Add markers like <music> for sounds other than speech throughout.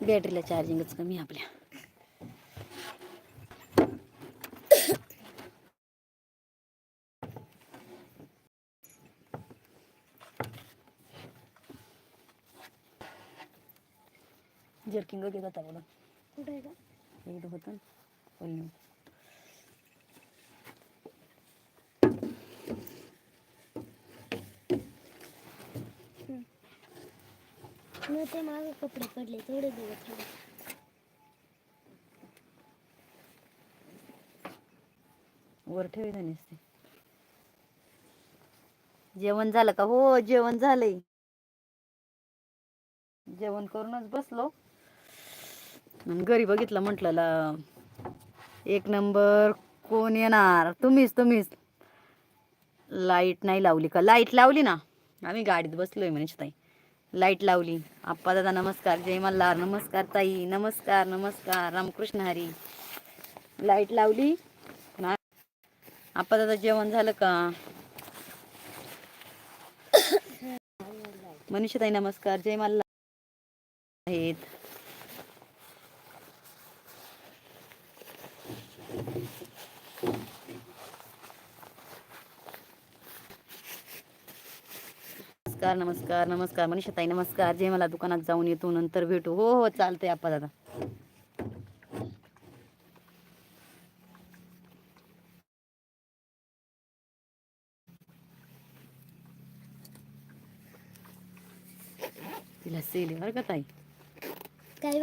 बॅटरीला चार्जिंगच कमी आपल्या. जर्किंग घेत होता बघा कुठे आहे का एकदा होतं ना ते मागे कपडे पडले थोडे दिवस थोडे वर ठेवी नसते. जेवण झालं का? हो जेवण झालंय. जेवण करूनच बसलो. घरी बघितलं म्हटलं एक नंबर कोण येणार? तुम्हीच तुम्हीच. लाइट नाही लावली का? लाइट लावली ना. आम्ही गाडीत बसलोय म्हणजे ताई लाइट लावली. आप्पा दादा नमस्कार. जय मल्हार. नमस्कार ताई. नमस्कार नमस्कार. रामकृष्ण हरी. लाइट लावली. आप्पा दादा जेवण झालं का? मनीषाताई नमस्कार. जय मल्हार. आहेत. नमस्कार नमस्कार नमस्कार. मनीषाताई नमस्कार. जय मला दुकानात जाऊन येतो नंतर भेटू. हो हो चालतंय आप्पा दादा. तिला सेल बरं का ताई? काही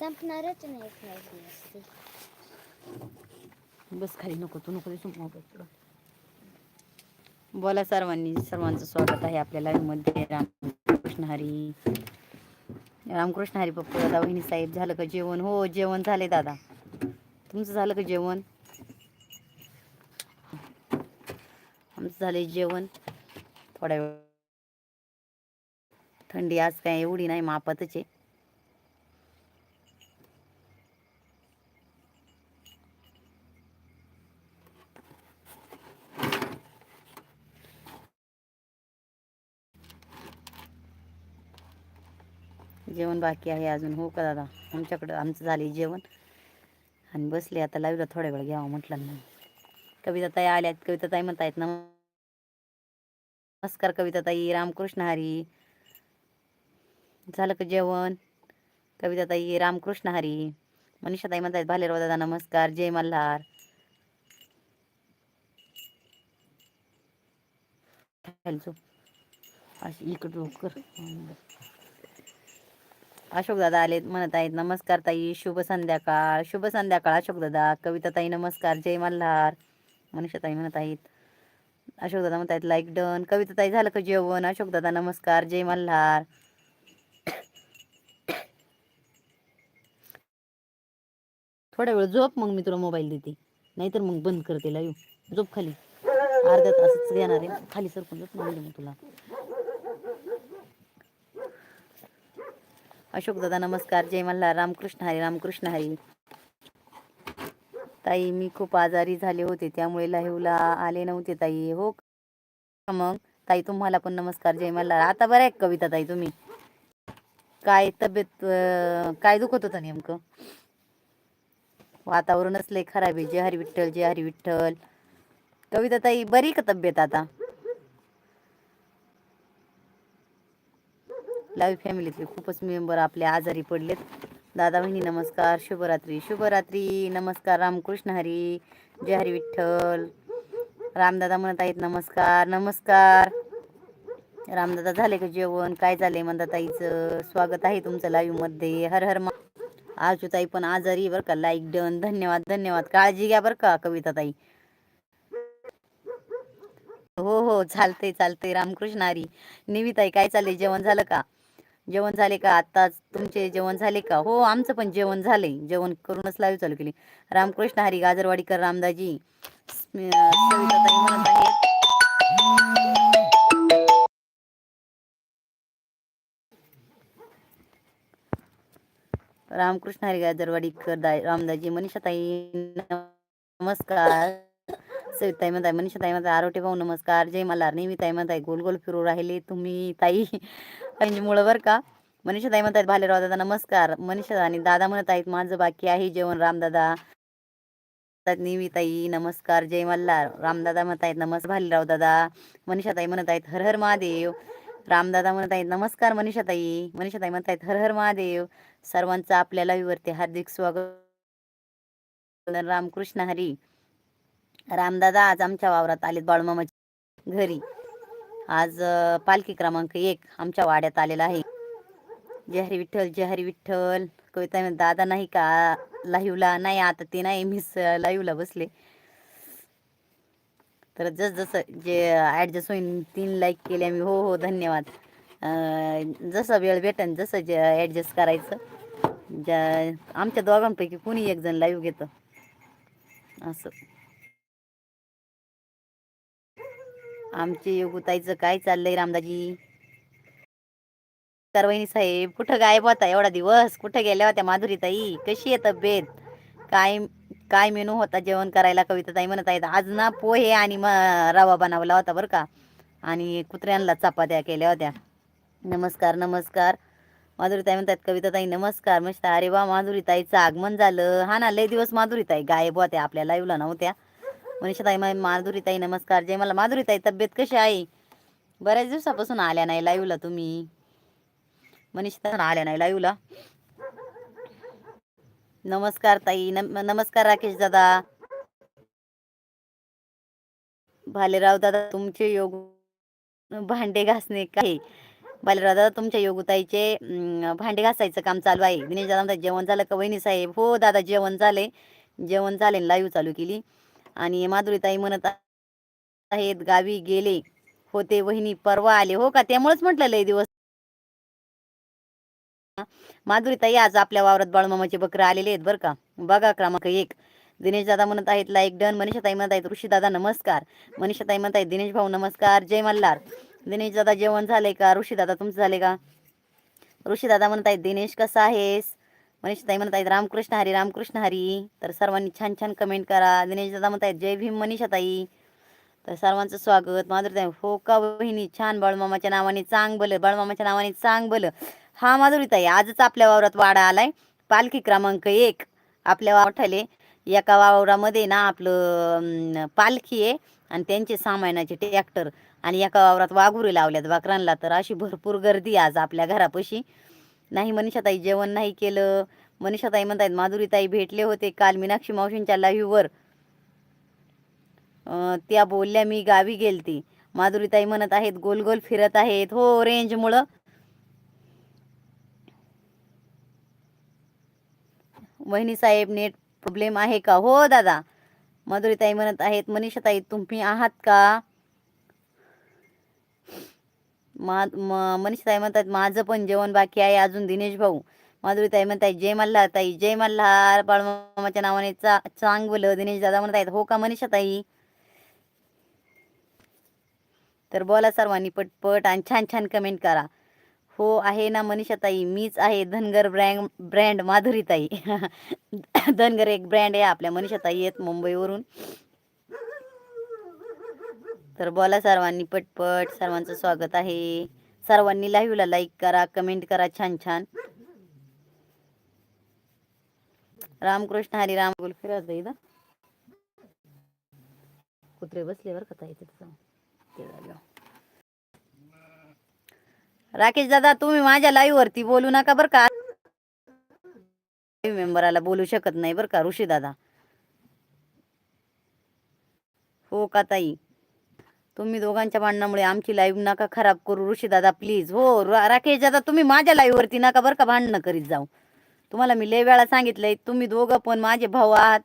संपणारच नाही बस खाली नको तू नको दिसू मोबाईल. बोला सर्वांनी सर्वांचं स्वागत आहे आपल्या मध्ये. रामकृष्ण हरी. रामकृष्ण हरी पप्पू दादा वहिनी साहेब झालं का जेवण? हो जेवण झाले दादा. तुमचं झालं का जेवण? आमचं झालंय जेवण. थोड्या वेळ थंडी आज काय एवढी नाही मापातच आहे. जेवण बाकी आहे अजून. हो का दादा? आमच्याकडं आमचं झाले जेवण. आणि बसले आता लाईव्हला थोड्या वेळ घ्यावं म्हटलं नाही कविता ताई आल्यात. कविता ताई म्हणतायत नमस्कार कविता ताई रामकृष्ण हरी. झालं का जेवण? कविता ताई रामकृष्ण हरी. मनीषा ताई म्हणतायत भालेराव दादा नमस्कार. जय मल्हार. अशी इकडं कर अशोक दादा आलेत म्हणत आहेत नमस्कार ताई शुभ संध्याकाळ. शुभ संध्याकाळ अशोक दादा. कविता ताई नमस्कार. जय मल्हार. मनीषा ताई म्हणत आहेत. अशोक दादा म्हणत आहेत लाईक डन कविता ताई झालं का जेवण? अशोक दादा नमस्कार. जय मल्हार. थोड्या वेळ झोप मग मी तुला मोबाईल देते. नाहीतर मग बंद करते लाईव्ह झोप खाली. अर्ध्या तासच घेणार आहे. खाली सरकून झोप मग तुला. अशोक दादा नमस्कार. जय मल्हार. रामकृष्ण हरी रामकृष्ण हरी. ताई मी खूप आजारी झाले होते त्यामुळे लाईव्हला आले नव्हते ताई. हो मग? ताई तुम्हाला पण नमस्कार. जय मल्हार. आता बरं आहे कविता ताई तुम्ही? काय तब्येत काय दुखत होतं नेमकं? वातावरणच लय खराब आहे. जय हरी विठ्ठल जय हरी विठ्ठल. कविता ताई बरी का तब्येत आता? लाईव्ह फॅमिलीतले खूपच मेंबर आपले आजारी पडलेत. दादा बहिणी नमस्कार. शुभरात्री. शुभरात्री. नमस्कार रामकृष्ण हरी. जय हरी विठ्ठल. रामदादा म्हणत आहेत नमस्कार. नमस्कार. रामदादा झाले का जेवण? काय झाले मंदाताईचं? स्वागत आहे तुमचं लाईव्हमध्ये हर हर मा आजूताई पण आजारी बरं का. लाईक डन धन्यवाद धन्यवाद. काळजी घ्या बरं का कविता ताई हो हो. चालतंय चालतंय. रामकृष्ण हरी. निविताई काय चाललंय? जेवण झालं का? जेवण झाले का? आत्ताच तुमचे जेवण झाले का? हो आमचं पण जेवण झालंय. जेवण करूनच लाईव्ह चालू केली. रामकृष्ण हरी गाजरवाडीकर रामदाजी सविताताई म्हणत आहेत. रामकृष्ण हरी गाजरवाडीकर दा- रामदाजी मनीषाताई नमस्कार. सविताई म्हणताय मनीषाताई म्हणताय आरोटे भाऊ नमस्कार जय मल्हार नेहमी ताई म्हणताय गोल गोल फिरू राहिले तुम्ही ताई. मुळं बरं का? मनीषा ताई म्हणतायत आहेत भालेराव दादा नमस्कार. मनीषा आणि दादा म्हणत आहेत माझं बाकी आहे जेवण रामदादा निविताई नमस्कार जय मल्हार. रामदादा म्हणत आहेत नमस्कार भालेराव दादा. मनीषा ताई म्हणत आहेत हर हर महादेव. रामदादा म्हणत आहेत नमस्कार मनीषा ताई. मनीषा ताई म्हणत आहेत हर हर महादेव. सर्वांचं आपल्या विवरते हार्दिक स्वागत. रामकृष्ण हरी. रामदादा आज आमच्या वावरात आलेत बाळूमामाच्या घरी. आज पालखी क्रमांक एक आमच्या वाड्यात आलेला आहे. जय हरी विठ्ठल जय हरी विठ्ठल. कविता दादा नाही का लाईव्हला नाही आता ते नाही मीच लाईव्हला बसले. तर जस जसं जे ॲडजस्ट होईन तीन लाईक केले आम्ही. हो हो धन्यवाद. जसं वेळ भेटेन जसं जे ॲडजस्ट करायचं. ज्या आमच्या दोघांपैकी कुणी एक जण लाईव्ह घेतं. असं. आमचे योगुताईचं काय चाललंय रामदाजी? वहिनी साहेब कुठं गायब होता एवढा दिवस? कुठं गेल्या होत्या माधुरीताई? कशी आहे तब्येत? काय काय मेनू होता जेवण करायला? कविताताई म्हणत आहेत आज ना पोहे आणि म रवा बनवला होता बरं का. आणि कुत्र्यांना चपात्या केल्या होत्या. नमस्कार नमस्कार. माधुरीताई म्हणतात कविताताई नमस्कार. मस्त अरे वा माधुरीताईचं आगमन झालं. हा ना लय दिवस माधुरीताई गायब होत्या आपल्या लाईव्हला नव्हत्या. मनीषाताई मा- माधुरीताई नमस्कार. जय मला माधुरीताई तब्येत कशी आहे? बऱ्याच दिवसापासून आल्या नाही लाईव्हला तुम्ही. मनीषा आल्या नाही लाईव्हला. नमस्कार ताई. नम नमस्कार राकेश दादा. भालेराव दादा तुमचे योग भांडे घासणे काय? भालेराव दादा तुमच्या योगुताईचे भांडे घासायचं काम चालू आहे. दिनेश दादा म्हणतात, जेवण झालं का? वहिनी साहेब. हो दादा जेवण झाले. जेवण झाले लाईव्ह चालू केली. आणि माधुरीताई म्हणत आहेत गावी गेले होते वहिनी परवा आले. हो का? त्यामुळेच म्हटलं लय दिवस. माधुरीताई आज आपल्या वावरात बाळमामाचे बकरं आलेले आहेत बरं का? बघा क्रमांक एक. दिनेश दादा म्हणत आहेत लाईक डन. मनीषाताई म्हणत आहेत ऋषी दादा नमस्कार. मनीषाताई म्हणत आहेत दिनेश भाऊ नमस्कार. जय मल्हार. दिनेश दादा जेवण झालंय का? ऋषी दादा तुमचं झाले का? ऋषी दादा म्हणत आहेत दिनेश कसा आहेस? मनीष ताई म्हणत आहेत रामकृष्ण हरी रामकृष्ण हरी. तर सर्वांनी छान छान कमेंट करा. दिनेश दादा म्हणत आहेत जय भीम मनीषा ताई तर सर्वांचं स्वागत. माधुरीताई हो का बहिणी? छान बळमामाच्या नावाने चांग बलं बळमामाच्या नावाने चांग बल हा माधुरीताई आजच आपल्या वावरात वाडा आलाय. पालखी क्रमांक एक. आपल्या वावठाले एका वावरामध्ये ना आपलं पालखी आहे आणि त्यांचे सामानाचे ट्रॅक्टर आणि एका वावरात वाघुरे लावल्यात. वाकरांना तर अशी भरपूर गर्दी आज आपल्या घरापाशी. नाही मनीषाताई जेवण नाही केलं. मनीषाताई म्हणतायत माधुरीताई भेटले होते काल मीनाक्षी मावशींच्या लाईव्हवर त्या बोलल्या मी गावी गेलती. माधुरीताई म्हणत आहेत गोल गोल फिरत आहेत. हो रेंजमुळं वहिनी साहेब नेट प्रॉब्लेम आहे का? हो दादा. माधुरीताई म्हणत आहेत मनीषाताई तुम्ही आहात का? मा म- म्हणतात माझं पण जेवण बाकी आहे अजून दिनेश भाऊ. माधुरीताई म्हणताय जय मल्हार ताई जय मल्हार. बाळमामाच्या नावाने चा चांगलं दिनेश दादा म्हणत आहेत हो का मनीषाताई? तर बोला सर्वांनी पटपट आणि छान छान कमेंट करा. हो आहे ना मनीषाताई मीच आहे धनगर ब्रँड ब्रँड माधुरीताई. <laughs> धनगर एक ब्रँड आहे आपल्या मनीषाताई आहेत मुंबईवरून. तर बोला सर्वांनी पटपट सर्वांचं स्वागत आहे. सर्वांनी लाईव्हला लाईक करा कमेंट करा छान छान. रामकृष्ण हरी राम. गोल फिरत इथं. कुत्रे बसले कथा का ताई राकेश दादा तुम्ही माझ्या लाईव्ह वरती बोलू नका बरं का. मेंबराला बोलू शकत नाही बरं का ऋषी दादा. हो का ताई? तुम्ही दोघांच्या भांडणामुळे आमची लाईव्ह नका खराब करू ऋषी दादा प्लीज हो राकेश दादा तुम्ही माझ्या लाईव्ह वरती नका बरं का भांडणं करीत जाऊ. तुम्हाला मी लय वेळा सांगितलंय तुम्ही दोघं पण माझे भाऊ आहात.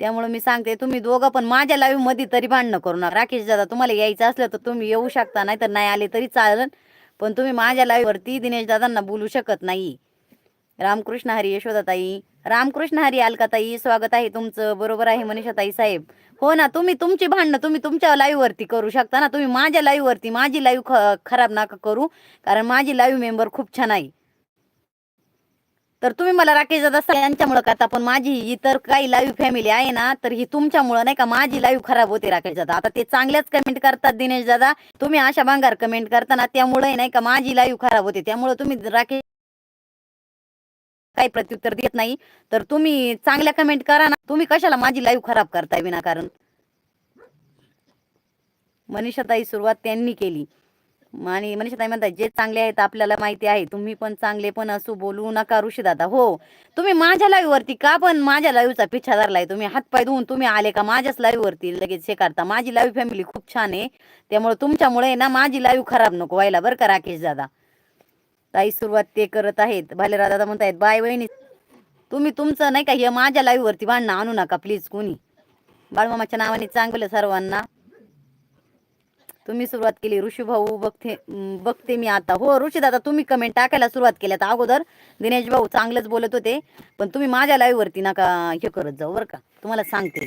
त्यामुळे मी सांगते तुम्ही दोघं पण माझ्या लाईव्हमध्ये तरी भांडणं करू नका. राकेश दादा तुम्हाला यायचं असलं तर तुम्ही येऊ शकता नाही तर नाही आले तरी चालेल. पण तुम्ही माझ्या लाईव्ह वरती दिनेश दादांना बोलू शकत नाही. रामकृष्ण हरी यशोदाताई रामकृष्ण हरी अलकाताई स्वागत आहे तुमचं. बरोबर आहे मनीषाताई साहेब. हो ना तुम्ही तुमची भांडणं तुम्ही तुमच्या लाईव्ह वरती करू शकता ना. तुम्ही माझ्या लाईव्ह वरती माझी लाईव्ह खराब नका करू कारण माझी लाईव्ह मेंबर खूप छान आहे. तर तुम्ही मला राकेश दादा यांच्यामुळे करता पण माझी इतर काही लाईव्ह फॅमिली आहे ना तर ही तुमच्यामुळं नाही का माझी लाईव्ह खराब होते राकेश दादा. आता ते चांगल्याच कमेंट करतात दिनेश दादा. तुम्ही अशा भांगार कमेंट करताना त्यामुळे नाही का माझी लाईव्ह खराब होते. त्यामुळे तुम्ही राकेश काही प्रत्युत्तर देत नाही तर तुम्ही चांगल्या कमेंट करा ना. तुम्ही कशाला माझी लाईव्ह खराब करताय विनाकारण? मनीषाताई सुरुवात त्यांनी केली. आणि मनीषाताई म्हणतात जे चांगले आहेत आपल्याला माहिती आहे तुम्ही पण चांगले पण असू बोलू नका ऋषी दादा हो तुम्ही माझ्या लाईव्हवरती का पण माझ्या लाईव्हचा पिछा धरलाय? तुम्ही हातपाय धुवून तुम्ही आले का माझ्याच लाईव्हवरती लगेच हे करता. माझी लाईव्ह फॅमिली खूप छान आहे. त्यामुळे तुमच्यामुळे ना माझी लाईव्ह खराब नको व्हायला बरं का राकेश दादा ताई सुरुवात ते करत आहेत. भालेराव दादा म्हणतायत बाय वहिनी तुम्ही तुमचं नाही का हे माझ्या लाईव्ह वरती भांडणं आणू नका प्लीज कोणी? बाळमामाच्या नावाने चांगलं सर्वांना. तुम्ही सुरुवात केली ऋषी भाऊ बघते बघते मी आता. हो ऋषी दादा तुम्ही कमेंट टाकायला सुरुवात केल्यात. अगोदर दिनेश भाऊ चांगलंच बोलत होते पण तुम्ही माझ्या लाईव्ह वरती नका हे करत जाऊ बरं का. तुम्हाला सांगते.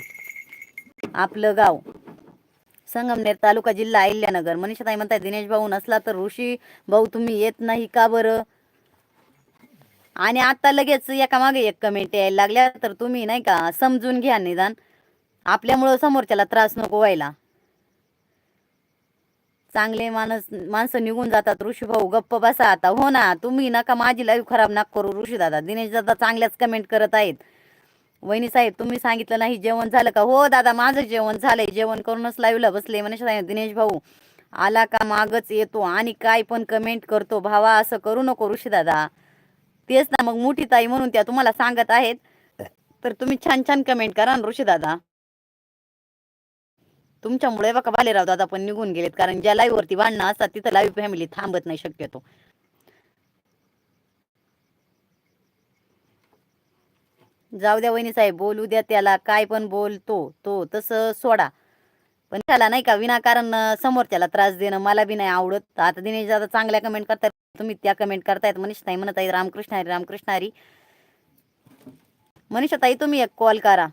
आपलं गाव संगमनेर तालुका जिल्हा अहिल्यानगर. मनीषाताई म्हणताय दिनेश भाऊ नसला तर ऋषी भाऊ तुम्ही येत नाही का बरं? आणि आता लगेच एका मागे एक कमेंट यायला लागल्या तर तुम्ही नाही का समजून घ्या निदान. आपल्यामुळं समोरच्याला त्रास नको व्हायला. चांगले माणस माणसं निघून जातात. ऋषी भाऊ गप्प बसा आता. हो ना तुम्ही नका माझी लाईव्ह खराब नका करू ऋषी दादा. दिनेश दादा चांगल्याच कमेंट करत आहेत. वहिनी साहेब तुम्ही सांगितलं नाही जेवण झालं का? हो दादा माझं जेवण झालंय. जेवण करूनच लाईव्हला बसले म्हणे दिनेश भाऊ. आला का मागच येतो आणि काय पण कमेंट करतो. भावा असं करू नको ऋषी दादा. तेच ना मग मोठी ताई म्हणून त्या तुम्हाला सांगत आहेत. तर तुम्ही छान छान कमेंट करा ना ऋषी दादा. तुमच्यामुळे बघा बालेराव दादा पण निघून गेलेत कारण ज्या लाईव्ह वरती भांडणं असतात तिथं लाईव्ह फॅमिली थांबत नाही शक्यतो. जाऊ द्या वहिनी साहेब बोलू द्या त्याला काय पण बोलतो तो तसं सोडा. पण त्याला नाही का विनाकारण समोर त्याला त्रास देणं मला बी नाही आवडत. आता दिनेश दादा चांगल्या कमेंट करतात. तुम्ही त्या कमेंट करतायत. मनीषा ताई म्हणत आहे रामकृष्ण हरी रामकृष्ण हरी. मनीषा ताई तुम्ही एक कॉल करा.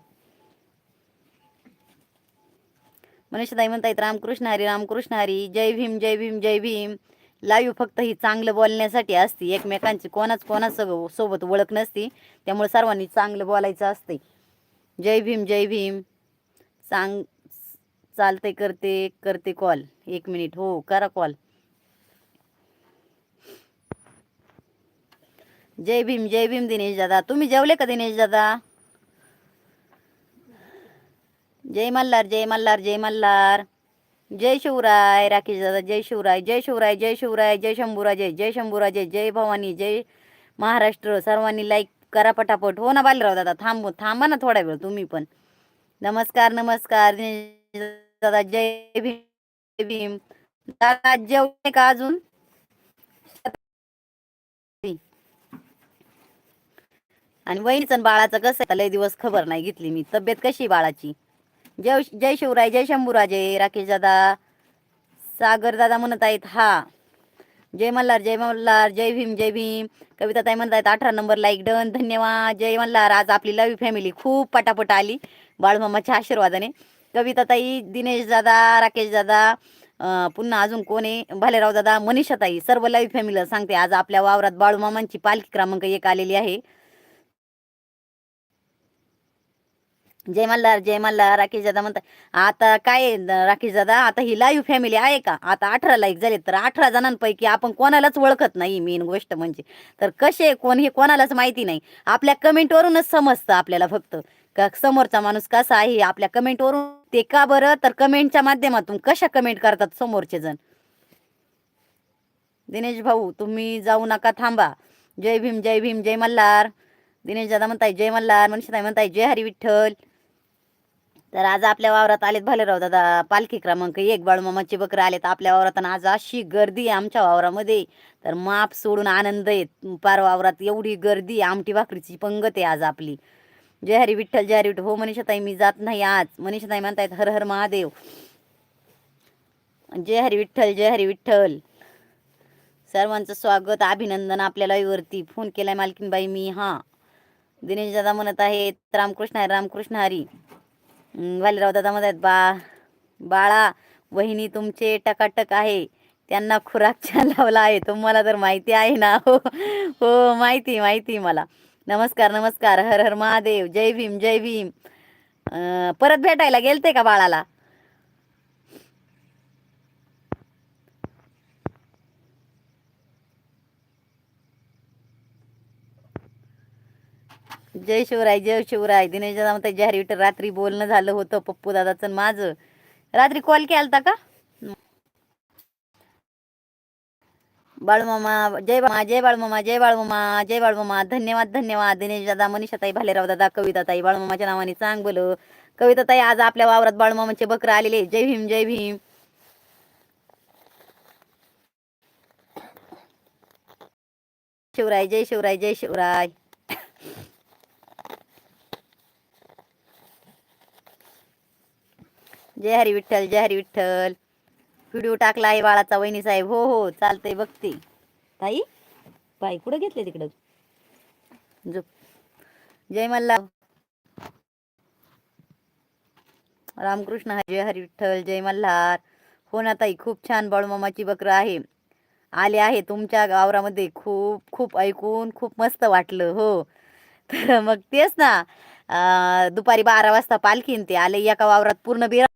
मनीषा ताई म्हणतायत रामकृष्ण हरी रामकृष्ण हरी. जय भीम जय भीम जय भीम. लाईव्ह फक्त ही चांगलं बोलण्यासाठी असते. एकमेकांची कोणाच कोणाच सोबत ओळख नसती. त्यामुळे सर्वांनी चांगलं बोलायचं असते. जय भीम जय भीम. चांग चालते करते करते कॉल एक मिनिट हो करा कॉल जय भीम जय भीम दिनेश दादा. तुम्ही जेवले का दिनेश दादा? जय मल्हार जय मल्हार जय मल्हार. जय शिवराय राकेश दादा जय शिवराय जय शिवराय जय शिवराय जय शंभूराजे जय शंभूराजे जय भवानी जय महाराष्ट्र सर्वांनी लाईक करा पटापट. हो ना बालराव दादा थांबू थांबा ना थोडा वेळ तुम्ही पण. नमस्कार नमस्कार दादा जय भीम. भीम दादा जेवणे का अजून? आणि वहिनीचं बाळाचं कसं आहे? लय दिवस खबर नाही घेतली मी. तब्येत कशी बाळाची? जय जय शिवराय जय शंभूराजे राकेश दादा सागर दादा म्हणत आहेत हा. जय मल्हार जय मल्हार जय भीम जय भीम. कविता ताई म्हणत आहेत अठरा नंबर लाईक डन धन्यवाद. जय मल्हार आज आपली लवी फॅमिली खूप पटापट आली बाळमामाच्या आशीर्वादाने. कविता ताई दिनेश दादा राकेश दादा पुन्हा अजून कोण आहे? भालेराव दादा मनीषा ताई सर्व लाईव्ह फॅमिलीला सांगते आज आपल्या वावरात बाळूमामांची पालखी क्रमांक एक आलेली आहे. जय मल्हार जय मल्हार राकेश दादा म्हणतात आता काय राकेश दादा आता ही लाईव्ह फॅमिली आहे का? आता अठरा लाईक झाले तर अठरा जणांपैकी आपण कोणालाच ओळखत नाही मेन गोष्ट म्हणजे. तर कसे कोण हे कोणालाच माहिती नाही. आपल्या कमेंटवरूनच समजतं आपल्याला फक्त. का समोरचा माणूस कसा आहे आपल्या कमेंटवरून ते का बरं? तर कमेंटच्या माध्यमातून कशा कमेंट करतात समोरचे जण? दिनेश भाऊ तुम्ही जाऊ नका थांबा. जय भीम जय भीम जय मल्हार. दिनेश दादा म्हणताय जय मल्हार. मनीषाताई म्हणताय जय हरी विठ्ठल. तर आज आपल्या वावरात आलेत भालेराव दादा पालखी क्रमांक एक बाळूमामाची बकरं आलेत आपल्या वावरात आणि आज अशी गर्दी आहे आमच्या वावरामध्ये. तर माप सोडून आनंद आहे. पार वावरात एवढी गर्दी आमटी भाकरीची पंगत आहे आज आपली. जय हरी विठ्ठल जय हरी विठ्ठल. हो मनीषाताई मी जात नाही आज. मनीषाताई म्हणतायत हर हर महादेव. जय हरी विठ्ठल जय हरी विठ्ठल. सर्वांचं स्वागत अभिनंदन आपल्याला वरती फोन केलाय मालकीनबाई मी हां. दिनेश दादा म्हणत आहेत रामकृष्ण हरी रामकृष्ण हरी. वालीराव दादा म्हणत आहेत बा बाळा वहिनी तुमचे टकाटक आहे. त्यांना खुराक छान लावला आहे. तुम्हाला तर माहिती आहे ना. <laughs> हो हो माहिती माहिती मला. नमस्कार नमस्कार. हर हर महादेव. जय भीम जय भीम. परत भेटायला गेलते का बाळाला? जय शिवराय जय शिवराय. दिनेश दादा म्हणतात जय विठ्ठल रात्री बोलणं झालं होतं पप्पू दादाचं माझं. रात्री कॉल केलता का? बाळूमामा जय बाळमा जय बाळूमामा जय बाळूमामा जय बाळूमामा. धन्यवाद धन्यवाद. दिनेश दादा मनीषाताई भालेराव दादा कविताताई बाळूमामाच्या नावाने चांग बोल कविताताई आज आपल्या वावरात बाळूमामाचे बकरं आलेले जय भीम जय भीम. शिवराय जय शिवराय जय शिवराय. जय हरी विठ्ठल जय हरी विठ्ठल. व्हिडिओ टाकला आहे बाळाचा वहिनी साहेब. हो हो चालतंय बघते. ताई बाई कुठं घेतले तिकडं? जो जय मल्ला रामकृष्ण हरी जय हरी विठ्ठल जय मल्हार. हो ना ताई खूप छान बाळूमामाची बकरं आहे. आले आहे तुमच्या गावरामध्ये खूप खूप ऐकून खूप मस्त वाटलं हो. तर मग तेच ना दुपारी बारा वाजता पालखीन ते आले एका वावरात पूर्ण बिरा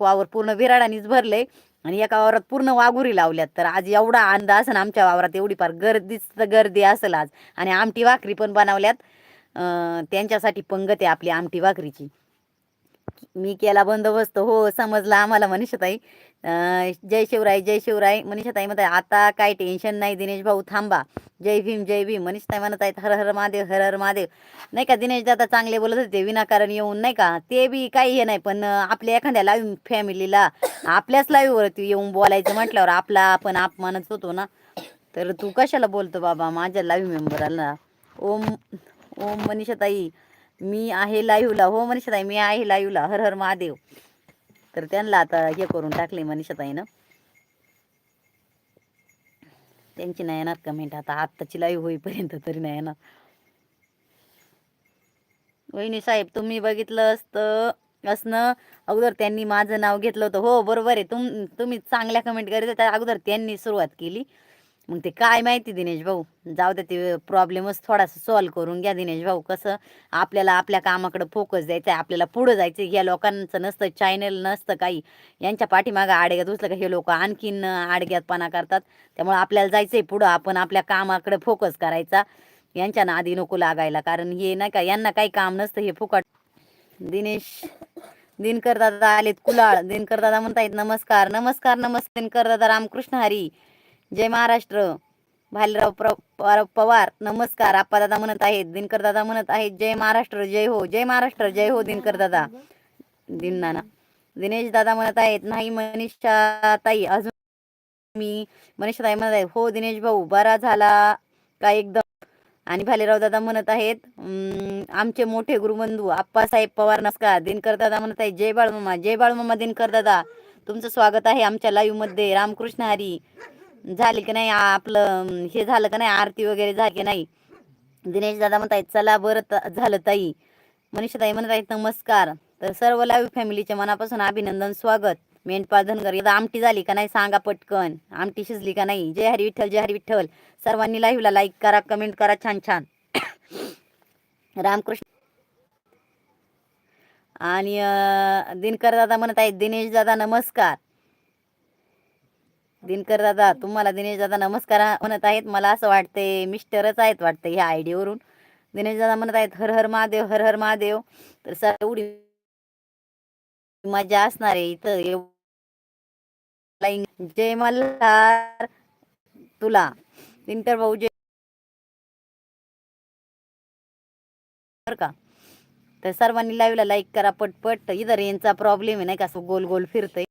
वावर पूर्ण विराडानीच भरले आणि एका वावरात पूर्ण वाघुरी लावल्यात. तर आज एवढा आनंद असेल आमच्या वावरात एवढी फार गर्दीच तर गर्दी असेल आज. आणि आमटी भाकरी पण बनवल्यात. अं, त्यांच्यासाठी पंगत आहे आपली आमटी भाकरीची. मी केला बंदोबस्त. हो समजला आम्हाला मनीषाताई. जय शिवराय जय शिवराय. मनीषाताई म्हणताय आता काय टेन्शन नाही दिनेश भाऊ थांबा. जय भीम जय भीम. मनीषताई म्हणत आहेत हर हर महादेव हर हर महादेव. नाही का दिनेश दादा चांगले बोलत होते विनाकारण येऊन नाही का ते बी काही हे नाही पण आपल्या एखाद्या लाईव्ह फॅमिलीला आपल्याच लाईव्हवरती येऊन बोलायचं म्हटल्यावर आपला आपण अपमानच होतो ना. तर तू कशाला बोलतो बाबा माझ्या लाईव्ह मेंबराला ओम ओम मनीषाताई. मी आहे लाईव्हला हो मनीषाताई मी आहे लाईव्हला हर हर महादेव. तर त्यांना आता हे करून टाकले मनीषाताईनं. त्यांची नाही येणार कमेंट आता आत्ताची लाईव्ह होईपर्यंत तरी नाही येणार वहिनी साहेब तुम्ही बघितलं असतं असणं अगोदर त्यांनी माझं नाव घेतलं होतं. हो बरोबर आहे. तुम तुम्ही चांगल्या कमेंट करीत होत्या अगोदर त्यांनी सुरुवात केली. मग ते काय माहिती दिनेश भाऊ? जाऊ दे ते प्रॉब्लेमच थोडासा सॉल्व करून घ्या दिनेश भाऊ. कसं? आपल्याला आपल्या कामाकडे फोकस द्यायचा आहे आपल्याला पुढं जायचं आहे. या लोकांचं नसतं चॅनल नसतं काही. यांच्या पाठीमागं आडग्यात उचलं का? हे लोक आणखीन आडग्यातपणा करतात. त्यामुळे आपल्याला जायचं आहे पुढं. आपण आपल्या कामाकडे फोकस करायचा. यांच्या आधी नको लागायला. कारण हे नाही का यांना काही काम नसतं हे फुकट. दिनेश दिनकर दादा आलेत कुलाळ. दिनकर दादा म्हणतायत नमस्कार नमस्कार नमस्कार. दिनकर दादा रामकृष्ण हरी. जय महाराष्ट्र. भालेराव प्र पवार- नमस्कार. आप्पा दादा म्हणत आहेत दिनकर दादा म्हणत आहेत जय महाराष्ट्र जय हो जय महाराष्ट्र जय हो दिनकर दादा. दिनेश दादा म्हणत आहेत नाही मनीषा ताई अजून मी मनीषा ताई म्हणत आहेत हो दिनेश भाऊ बरा झाला का एकदम? आणि भालेराव दादा म्हणत आहेत "अं, आमचे मोठे गुरुबंधू आप्पासाहेब पवार नमस्कार. दिनकर दादा म्हणत आहेत जय बाळ मामा जय बाळमामा दिनकर दादा. तुमचं स्वागत आहे आमच्या लाईव्हमध्ये. रामकृष्ण हरी. झाली की नाही आपलं हे झालं का नाही आरती वगैरे झाली की नाही? दिनेश दादा म्हणत चला बरं झालं ताई. मनीषा ताई म्हणत आहेत नमस्कार. तर सर्व लाईव्ह फॅमिलीच्या मनापासून अभिनंदन स्वागत. मेंढपाळ धनगर एकदा आमटी झाली का नाही सांगा पटकन. आमटी शिजली का नाही? जय हरी विठ्ठल जय हरी विठ्ठल. सर्वांनी लाईव्हला लाईक करा कमेंट करा छान छान. रामकृष्ण आणि दिनकर दादा म्हणत आहेत दिनेश दादा नमस्कार. दिनकर दादा तुम्हाला दिनेश दादा नमस्कार म्हणत आहेत. मला असं वाटते मिस्टरच आहेत वाटतं ह्या आयडीवरून दिनेश दादा म्हणत आहेत हर हर महादेव हर हर महादेव. तर सर एवढी मजा असणार आहे इथं. जय मल्हार. तुला दिनकर भाऊ जय बर का? तर सर्वांनी लाईव्हला लाईक करा पटपट. इधर यांचा प्रॉब्लेम आहे नाही का? असं गोल गोल फिरतंय.